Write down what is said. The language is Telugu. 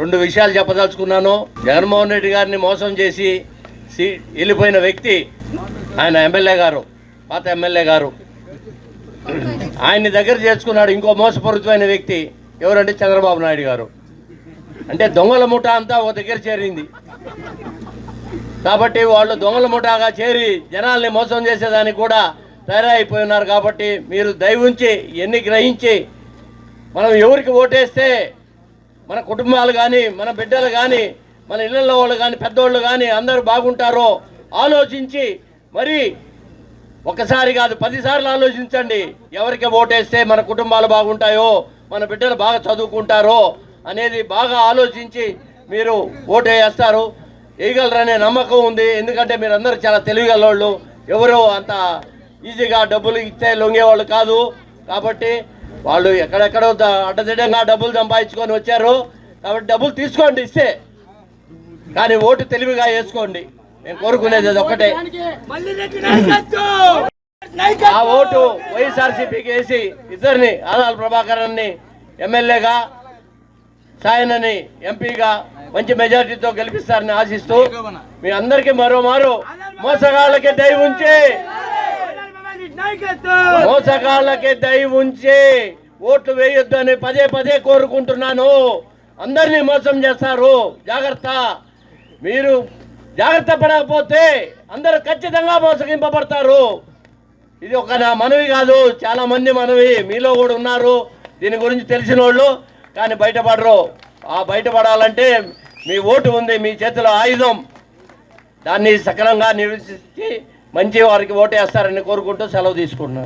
రెండు విషయాలు చెప్పదలుచుకున్నాను. జగన్మోహన్ రెడ్డి గారిని మోసం చేసి సీ వెళ్ళిపోయిన వ్యక్తి ఆయన ఎమ్మెల్యే గారు పాత ఎమ్మెల్యే గారు. ఆయన్ని దగ్గర చేర్చుకున్నాడు ఇంకో మోసపూరితమైన వ్యక్తి ఎవరంటే చంద్రబాబు నాయుడు గారు. అంటే దొంగల ముఠా అంతా ఒక దగ్గర చేరింది. కాబట్టి వాళ్ళు దొంగల ముఠాగా చేరి జనాల్ని మోసం చేసేదానికి కూడా తయారైపోయి ఉన్నారు కాబట్టి మీరు దయవుంచి ఎన్ని గ్రహించి మనం ఎవరికి ఓటేస్తే మన కుటుంబాలు కానీ మన బిడ్డలు కానీ మన ఇళ్ళల్లో వాళ్ళు కానీ పెద్దోళ్ళు కానీ అందరూ బాగుంటారో ఆలోచించి మరి ఒకసారి కాదు పదిసార్లు ఆలోచించండి. ఎవరికి ఓటేస్తే మన కుటుంబాలు బాగుంటాయో మన బిడ్డలు బాగా చదువుకుంటారో అనేది బాగా ఆలోచించి మీరు ఓటు వేస్తారు. వేయగలరనే నమ్మకం ఉంది. ఎందుకంటే మీరు అందరూ చాలా తెలివిగలవాళ్ళు. ఎవరు అంత ఈజీగా డబ్బులు ఇస్తే లొంగేవాళ్ళు కాదు. కాబట్టి వాళ్ళు ఎక్కడెక్కడో ద- అడ్డదిడ్డంగా డబ్బులు సంపాదించుకొని వచ్చారు. కాబట్టి డబ్బులు తీసుకోండి ఇస్తే. కానీ ఓటు తెలివిగా వేసుకోండి. నేను కోరుకునేది అది ఒక్కటే. ఆ ఓటు వైఎస్ఆర్సీపీకి వేసి ఇద్దరిని ఆదాల ప్రభాకరన్ని ఎమ్మెల్యేగా సాయనని ఎంపీగా మంచి మెజార్టీతో గెలిపిస్తారని ఆశిస్తూ మీ అందరికీ మరో మారు మోసగాళ్ళకి దయ ఉంచి మోసగాళ్ళకే దయ ఉంచి ఓట్లు వేయొద్దని పదే పదే కోరుకుంటున్నాను. అందరినీ మోసం చేస్తారు. జాగ్రత్త. మీరు జాగ్రత్త పడకపోతే అందరూ ఖచ్చితంగా మోసగింపబడతారు. ఇది ఒక నా మనవి కాదు. చాలా మంది మనవి మీలో కూడా ఉన్నారు. దీని గురించి తెలిసిన వాళ్ళు కానీ బయటపడరు. ఆ బయటపడాలంటే మీ ఓటు ఉంది మీ చేతిలో ఆయుధం. దాన్ని సక్రమంగా నిర్వహించి మంచి వారికి ఓటేస్తారని కోరుకుంటూ సెలవు తీసుకుంటున్నాను.